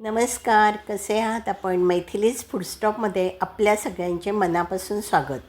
नमस्कार कसे आहात आपण? मैथिलीज फूडस्टॉपमध्ये आपल्या सगळ्यांचे मनापासून स्वागत.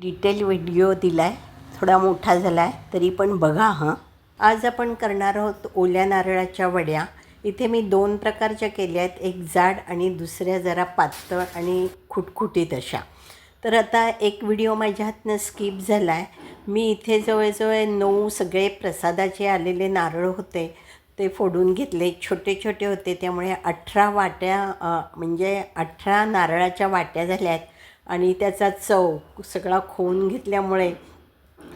डिटेल व्हिडिओ दिला आहे थोडा मोठा झाला आहे तरी पण बघा हां. आज आपण करणार आहोत ओल्या नारळाच्या वड्या. इथे मी दोन प्रकारच्या केल्या आहेत एक जाड आणि दुसऱ्या जरा पातळ आणि खुटखुटीत अशा. तर आता एक व्हिडिओ माझ्या हातनं स्किप झाला आहे मी इथे जवळजवळ नऊ सगळे प्रसादाचे आलेले नारळ होते. ते फोडून घेतले. छोटे छोटे होते. त्यामुळे अठरा वाट्या म्हणजे अठरा नारळाच्या वाट्या झाल्या आहेत आणि त्याचा चव सगळा खोवून घेतल्यामुळे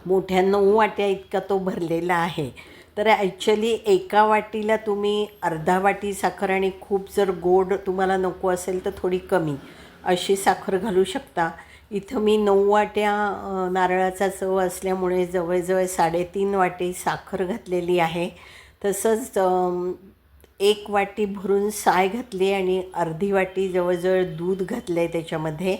मोठ्या नऊ वाट्या इतका तो भरलेला आहे. तर ॲक्च्युली एका वाटीला तुम्ही अर्धा वाटी साखर आणि खूप जर गोड तुम्हाला नको असेल तर थोडी कमी अशी साखर घालू शकता. इथं मी नऊ वाट्या नारळाचा चव असल्यामुळे जवळजवळ साडेतीन वाटी साखर घातलेली आहे. तसंच एक वाटी भरून साय घातली आणि अर्धी वाटी जवळजवळ दूध घातलं आहे त्याच्यामध्ये.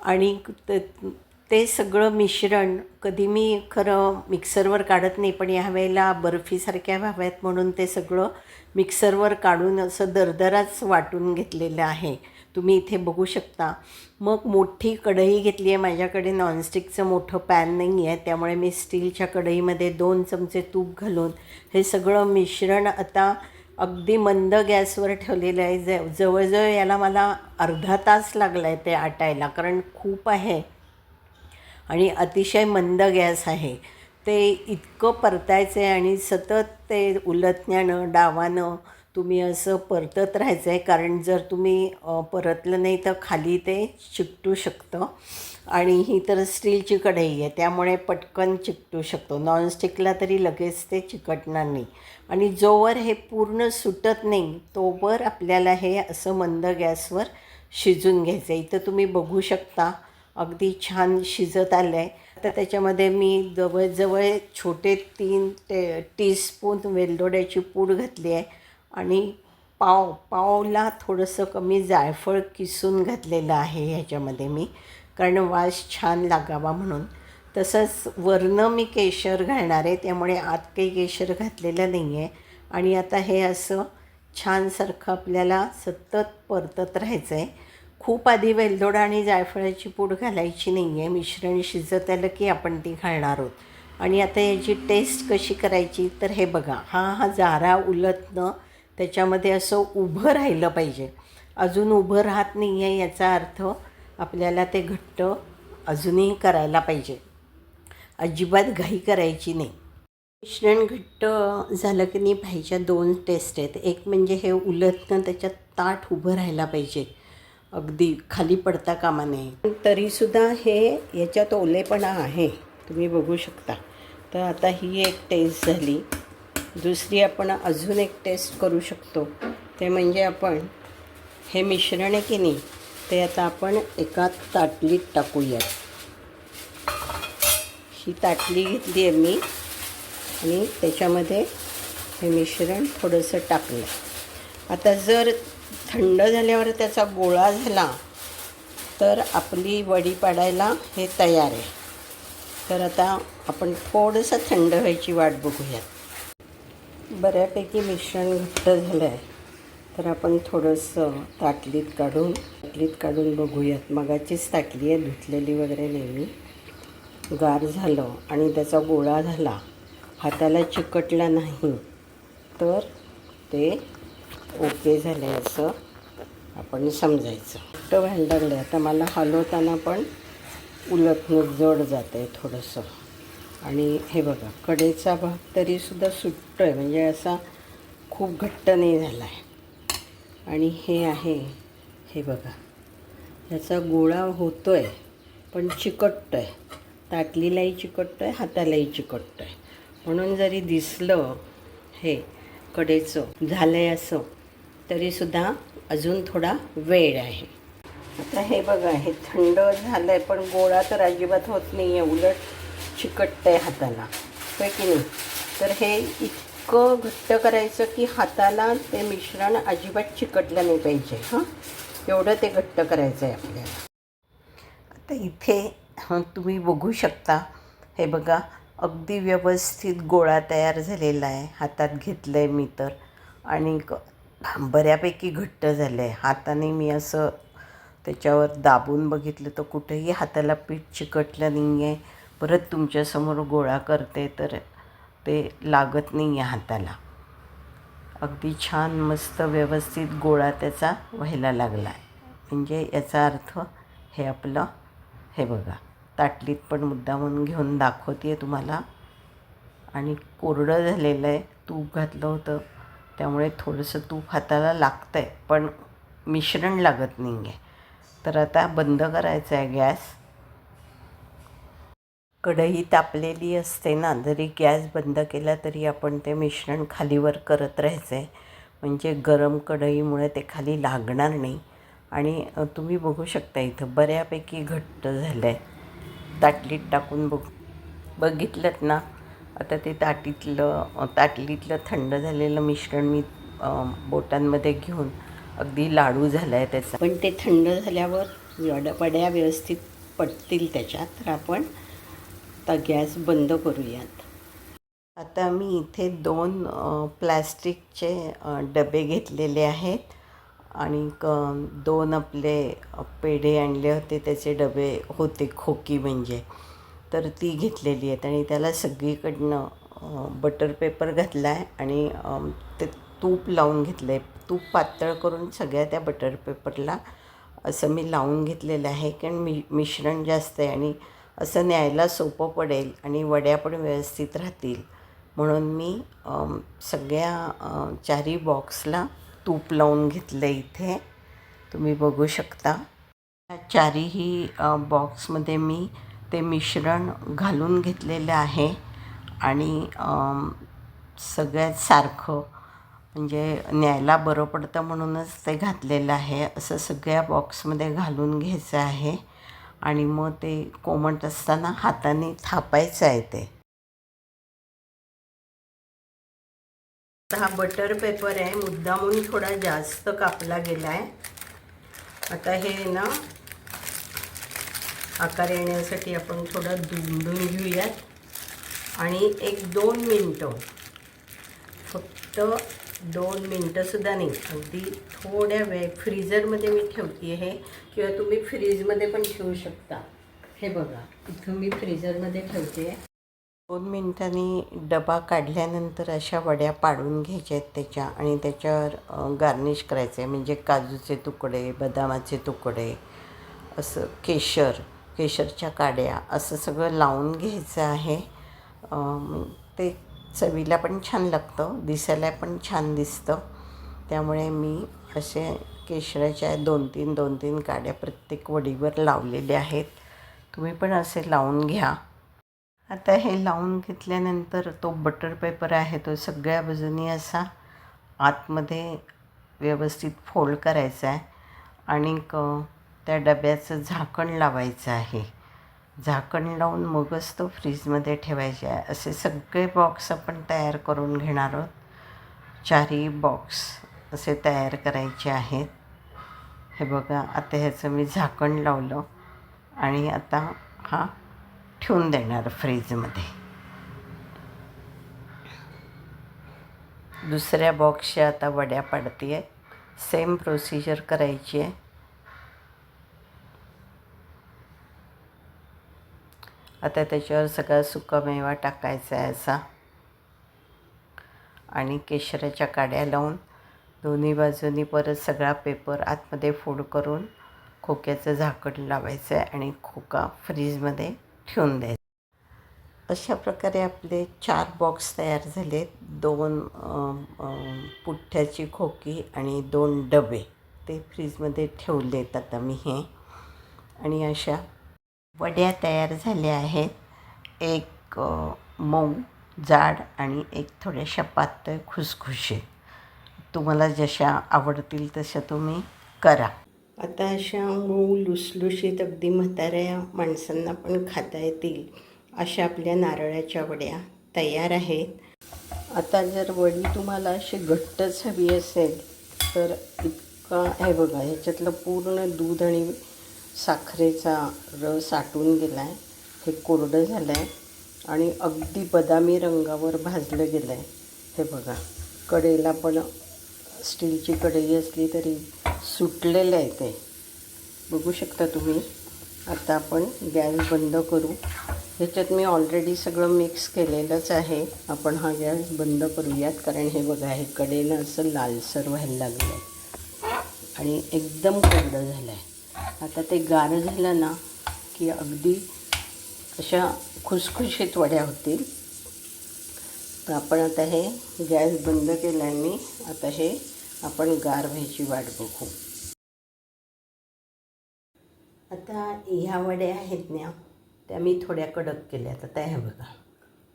आणि त- ते सगळं मिश्रण कधी मी खरं मिक्सरवर काढत नाही पण या वेळेला बर्फीसारख्या व्हाव्यात म्हणून ते सगळं मिक्सरवर काढून असं दरदराच वाटून घेतलेलं आहे. तुम्ही इथे बघू शकता. मग मोठी कढई घेतली आहे माझ्याकडे. नॉनस्टिकचं मोठं पॅन नाही आहे त्यामुळे मी स्टीलच्या कढईमध्ये दोन चमचे तूप घालून हे सगळं मिश्रण आता अगदी मंद गॅसवर ठेवलेलं आहे. ज जवळजवळ याला मला अर्धा तास लागला आहे ते आटायला कारण खूप आहे. आणि अतिशय मंद गॅस आहे. ते इतकं परतायचं आहे आणि सतत ते उलटण्यानं डावानं तुम्ही असं परतत राहायचं आहे कारण जर तुम्ही परतलं नाही तर खाली ते चिकटू शकतं. आणि ही तर स्टीलची कढई आहे त्यामुळे पटकन चिकटू शकतो. नॉनस्टिकला तरी लगेच ते चिकटणार नाही. आणि जोवर हे पूर्ण सुटत नाही तोवर आपल्याला हे असं मंद गॅसवर शिजून घ्यायचं आहे इथं तुम्ही बघू शकता अगदी छान शिजत आलं आहे तर त्याच्यामध्ये मी जवळजवळ छोटे तीन टे टीस्पून वेलदोड्याची पूड घातली आहे. आणि पाव पावला थोडंसं कमी जायफळ किसून घातलेलं आहे ह्याच्यामध्ये मी. कारण वास छान लागावा म्हणून. तसंच वरनं मी केशर घालणार आहे त्यामुळे आत काही केशर घातलेलं नाही आहे आणि आता हे असं छानसारखं आपल्याला सतत परतत राहायचं आहे खूप आधी वेलदोडा आणि जायफळाची पूड घालायची नाही आहे मिश्रण शिजत आलं की आपण ती घालणार आहोत. आणि आता याची टेस्ट कशी करायची तर हे बघा. हा हा जारा उलटणं त्याच्यामध्ये असं उभं राहिलं पाहिजे. अजून उभं राहत नाही आहे याचा अर्थ आपल्याला ते घट्ट अजूनही करायला पाहिजे. अजिबात घाई करायची नाही. मिश्रण घट्ट झालं की नाही भाईच्या दोन टेस्ट आहेत. एक म्हणजे हे उलटणं त्याच्यात ताट उभं राहायला पाहिजे. अगदी खाली पडता कामा नये. तरीसुद्धा हे याच्यात ओलेपणा आहे. तुम्ही बघू शकता. तर आता ही एक टेस्ट झाली. दुसरी आपण अजून एक टेस्ट करू शकतो. ते म्हणजे आपण हे मिश्रण आहे की नाही ते आता आपण एका ताटलीत टाकूयात. ही ताटली घेतली आहे मी आणि त्याच्यामध्ये हे मिश्रण थोडंसं टाकलं आता जर थंड झाल्यावर त्याचा गोळा झाला तर आपली वडी पाडायला हे तयार आहे. तर आता आपण थोडंसं थंड व्हायची वाट बघूयात. बऱ्यापैकी मिश्रण घट्ट झालं आहे तर आपण थोडंसं ताटलीत काढून ताटलीत काढून बघूयात. मगाचीच ताटली आहे धुतलेली वगैरे नेहमी. गार झालं आणि त्याचा गोळा झाला. हाताला चिकटला नाही. तर ते ओके झाले असं आपण समजायचं. घट्ट व्हायला लागलं आता मला हलवताना पण उलटणं जड जातं आहे थोडंसं. आणि हे बघा कडेचा भाग तरीसुद्धा सुटतो आहे म्हणजे असा खूप घट्ट नाही झाला आहे आणि हे आहे हे बघा याचा गोळा होतो आहे पण चिकटतो आहे ताटलीलाही चिकटतो आहे हातालाही चिकटतो आहे म्हणून जरी दिसलं हे कडेचं झालं आहे असं तरीसुद्धा अजून थोडा वेळ आहे. आता हे बघा हे थंड झालं आहे पण गोळा तर अजिबात होत नाही आहे उलट चिकटतं आहे हाताला. होय की नाही? तर हे इतकं घट्ट करायचं की हाताला ते मिश्रण अजिबात चिकटलं नाही पाहिजे हां? एवढं ते घट्ट करायचं आहे आपल्याला. आता इथे तुम्ही बघू शकता हे बघा अगदी व्यवस्थित गोळा तयार झालेला आहे. हातात घेतलं आहे मी तर. आणि बऱ्यापैकी घट्ट झालं आहे हाताने मी असं त्याच्यावर दाबून बघितलं तर कुठेही हाताला पीठ चिकटलं नाही आहे परत तुमच्यासमोर गोळा करते तर ते लागत नाही आहे हाताला. अगदी छान मस्त व्यवस्थित गोळा त्याचा व्हायला लागला आहे म्हणजे याचा अर्थ हे आपलं हे बघा ताटलीत पण मुद्दामून घेऊन दाखवते आहे तुम्हाला. आणि कोरडं झालेलं आहे तूप घातलं होतं त्यामुळे थोडंसं तूप हाताला लागतं आहे पण मिश्रण लागत नाही आहे तर आता बंद करायचं आहे गॅस. कढई तापलेली असते ना जरी गॅस बंद केला तरी आपण ते मिश्रण खालीवर करत राहायचं आहे म्हणजे गरम कढईमुळे ते खाली लागणार नाही. आणि तुम्ही बघू शकता इथं बऱ्यापैकी घट्ट झालं आहे ताटलीत टाकून बघ बघितलंत ना? आता ते ताटीतलं ताटलीतलं थंड झालेलं मिश्रण मी बोटांमध्ये घेऊन अगदी लाडू झाला आहे त्याचा. पण ते थंड झाल्यावर वड वड्या व्यवस्थित पडतील त्याच्यात तर आपण आता गॅस बंद करूयात. आता मी इथे दोन प्लॅस्टिकचे डबे घेतलेले आहेत. आणि क दोन आपले पेढे आणले होते. त्याचे डबे होते खोकी म्हणजे. तर ती घेतलेली आहेत. आणि त्याला सगळीकडनं बटर पेपर घातला आहे आणि ते तूप लावून घेतलं आहे तूप पातळ करून सगळ्या त्या बटर पेपरला असं मी लावून घेतलेलं आहे. कारण मि मिश्रण जास्त आहे. आणि असं न्यायला सोपं पडेल आणि वड्या पण व्यवस्थित राहतील. म्हणून मी सगळ्या चारी बॉक्सला तूप लावून घेतलं इथे. तुम्ही बघू शकता. या चारीही बॉक्समध्ये मी ते मिश्रण घालून घेतलेलं आहे. आणि सगळ्यात सारखं म्हणजे न्यायला बरं पडतं म्हणूनच ते घातलेलं आहे. असं सगळ्या बॉक्समध्ये घालून घ्यायचं आहे. आणि मग ते कोमट असताना हाताने थापायचं आहे ते. हा बटर पेपर आहे. मुद्दामून थोडा जास्त कापला गेला आहे आता हे ना आकार येण्यासाठी आपण थोडं दुमडून घेऊयात. आणि एक दोन मिनटं फक्त दोन मिनटंसुद्धा नाही. अगदी थोड्या वेळ फ्रीजरमध्ये मी ठेवते आहे किंवा तुम्ही फ्रीजमध्ये पण ठेवू शकता. हे बघा इथं मी फ्रीजरमध्ये ठेवते. दोन मिनिटांनी डबा काढल्यानंतर अशा वड्या पाडून घ्यायच्या आहेत त्याच्या आणि त्याच्यावर गार्निश करायचं आहे म्हणजे काजूचे तुकडे बदामाचे तुकडे असं केशर केशरच्या काड्या असं सगळं लावून घ्यायचं आहे. ते चवीला पण छान लागतं दिसायला पण छान दिसतं. त्यामुळे मी असे केशराच्या दोन तीन दोन तीन काड्या प्रत्येक वडीवर लावलेल्या आहेत. तुम्ही पण असे लावून घ्या. आता हे लावून घेतल्यानंतर तो बटर पेपर आहे तो सगळ्या बाजूनी असा आतमध्ये व्यवस्थित फोल्ड करायचा आहे. आणि क त्या डब्याचं झाकण लावायचं आहे. झाकण लावून मगच तो फ्रीजमध्ये ठेवायचे आहे. असे सगळे बॉक्स आपण तयार करून घेणार आहोत. चारही बॉक्स असे तयार करायचे आहेत हे बघा. आता ह्याचं मी झाकण लावलं आणि आता हा ठेवून देणार फ्रीजमध्ये. दुसऱ्या बॉक्सच्या आता वड्या पाडते आहे सेम प्रोसिजर करायची आहे. आता त्याच्यावर सगळा सुकामेवा टाकायचा आहे असा. आणि केशराच्या काड्या लावून दोन्ही बाजूनी परत सगळा पेपर आतमध्ये फोड करून खोक्याचं झाकण लावायचं आहे आणि खोका फ्रीजमध्ये ठेवून द्यायचा. अशा प्रकारे आपले चार बॉक्स तयार झाले दोन पुठ्ठ्याची खोकी आणि दोन डबे ते फ्रीजमध्ये ठेवलेत आता मी हे. आणि अशा वड्या तयार झाल्या आहेत. एक मऊ जाड आणि एक थोड्याशा पातळ खुसखुशीत. तुम्हाला जशा आवडतील तशा तुम्ही करा. आता अशा मऊ लुसलुशीत अगदी म्हाताऱ्या माणसांना पण खाता येतील अशा आपल्या नारळाच्या वड्या तयार आहेत. आता जर वडी तुम्हाला अशी घट्टच हवी असेल तर इतका हे बघा ह्याच्यातलं पूर्ण दूध आणि साखरेचा रस आटून गेला आहे हे कोरडं झालं आहे आणि अगदी बदामी रंगावर भाजलं गेलं आहे हे बघा कडेला पण स्टीलची कढई असली तरी सुटलेलं आहे ते. बघू शकता तुम्ही. आता आपण गॅस बंद करू. ह्याच्यात मी ऑलरेडी सगळं मिक्स केलेलंच आहे. आपण हा गॅस बंद करूयात कारण हे बघा हे कडेनं असं लालसर व्हायला लागलं आहे आणि एकदम कोरडं झालं आहे आता ते गार झालं ना की अगदी अशा खुसखुशीत वड्या होतील. तर आपण आता हे गॅस बंद केला आहे मी. आता हे आपण गार व्हायची वाट बघू. आता ह्या वड्या आहेत ना त्या मी थोड्या कडक केल्यात आता ह्या बघा.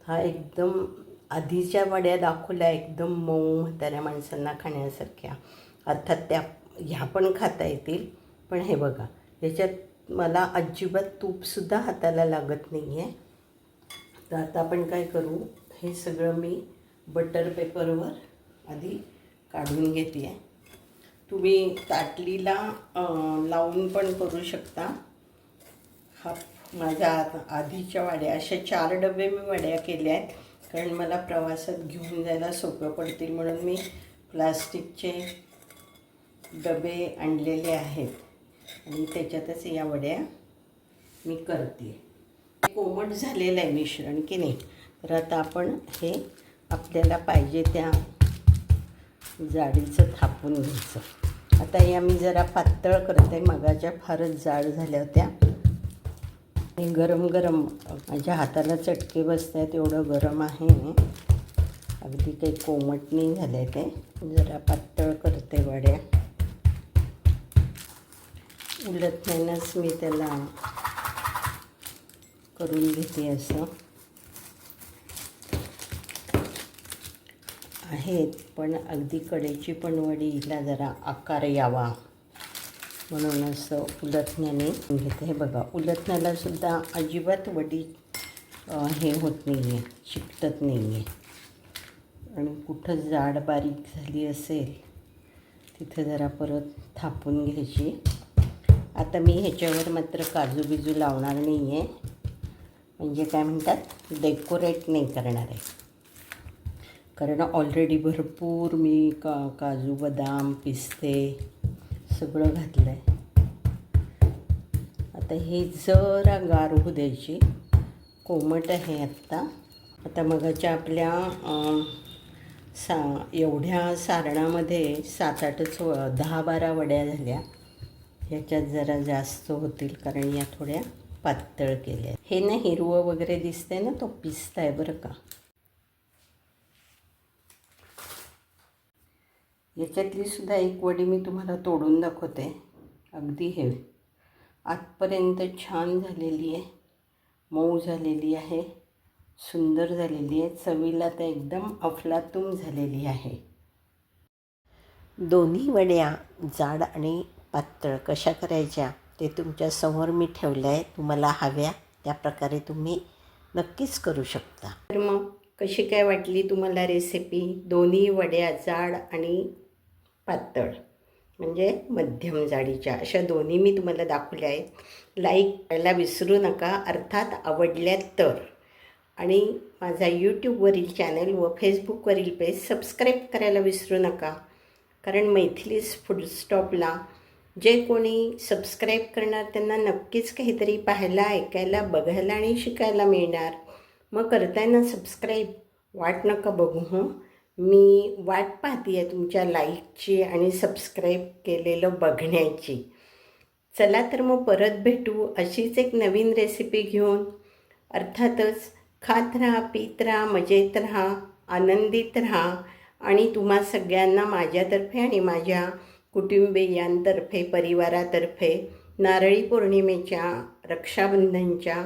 हा एकदम आधीच्या वड्या दाखवल्या एकदम मऊ म्हाताऱ्या माणसांना खाण्यासारख्या. अर्थात त्या ह्या पण खाता येतील. पण हे बघा याच्यात मला अजिबात तूपसुद्धा हाताला लागत नाही आहे तर आता आपण काय करू हे सगळं मी बटर पेपरवर आधी काढून घेते आहे तुम्ही ताटलीला लावून पण करू शकता. हा माझ्या आधीच्या वाड्या अशा चार डबे मी वड्या केल्या आहेत. कारण मला प्रवासात घेऊन जायला सोपं पडतील म्हणून मी प्लास्टिकचे डबे आणलेले आहेत. आणि त्याच्यातच या वड्या मी करते. कोमट झालेलं आहे मिश्रण की नाही? तर आता आपण हे आपल्याला पाहिजे त्या जाडीचं थापून घ्यायचं. आता या मी जरा पातळ करते. मगाच्या फारच जाड झाल्या होत्या. आणि गरम गरम माझ्या हाताला चटके बसत आहेत एवढं गरम आहे अगदी काही कोमट नाही झालं ते. जरा पातळ करते वड्या. उलटण्यानंच मी त्याला करून घेते असं. आहेत पण अगदी कडेची पण वडीला जरा आकार यावा. म्हणून असं उलटण्याने घेते. हे बघा उलटण्याला सुद्धा अजिबात वडी हे होत नाही आहे चिकटत नाही आहे आणि कुठं जाड बारीक झाली असेल तिथं जरा परत थापून घ्यायची. आता मी ह्याच्यावर मात्र काजू बिजू लावणार नाही आहे म्हणजे काय म्हणतात? डेकोरेट नाही करणार आहे. कारण ऑलरेडी भरपूर मी का काजू बदाम पिस्ते सगळं घातलं आहे आता हे जरा गार होऊ द्यायची. कोमट आहे आत्ता. आता मगाच्या आपल्या सा एवढ्या सारणामध्ये सात आठच व दहा बारा वड्या झाल्या. ह्याच्यात जरा जास्त होतील कारण या थोड्या पातळ केल्या. हे ना हिरवं वगैरे दिसतंय ना तो पिस्ता आहे बरं का. याच्यातली सुद्धा एक वडी मी तुम्हाला तोडून दाखवते. अगदी हे आतपर्यंत छान झालेली आहे. मऊ झालेली आहे. सुंदर झालेली आहे. चवीला तर एकदम अफलातून झालेली आहे. दोन्ही वड्या जाड आणि पातळ कशा करायच्या ते तुमच्यासमोर मी ठेवलं आहे तुम्हाला हव्या त्या प्रकारे तुम्ही नक्कीच करू शकता. तर मग कशी काय वाटली तुम्हाला रेसिपी दोन्ही वड्या जाड आणि पातळ. म्हणजे मध्यम जाडीच्या. अशा दोन्ही मी तुम्हाला दाखवल्या आहेत. लाईक करायला विसरू नका. अर्थात आवडल्या तर. आणि माझा यूट्यूबवरील चॅनल व फेसबुकवरील पेज सबस्क्राईब करायला विसरू नका. कारण मैथिलीस फूड स्टॉपला जे कोणी सबस्क्राईब करणार त्यांना नक्कीच काहीतरी पाहायला ऐकायला बघायला आणि शिकायला मिळणार. मग करताना सबस्क्राईब वाट नका बघू हं. मी वाट पाहते आहे तुमच्या लाईकची आणि सबस्क्राईब केलेलं बघण्याची. चला तर मग परत भेटू अशीच एक नवीन रेसिपी घेऊन. अर्थातच खात राहा पीत राहा मजेत राहा आनंदित राहा. आणि तुम्हा सगळ्यांना माझ्यातर्फे आणि माझ्या कुटुंबियांतर्फे परिवारातर्फे नारळी पौर्णिमेच्या रक्षाबंधनच्या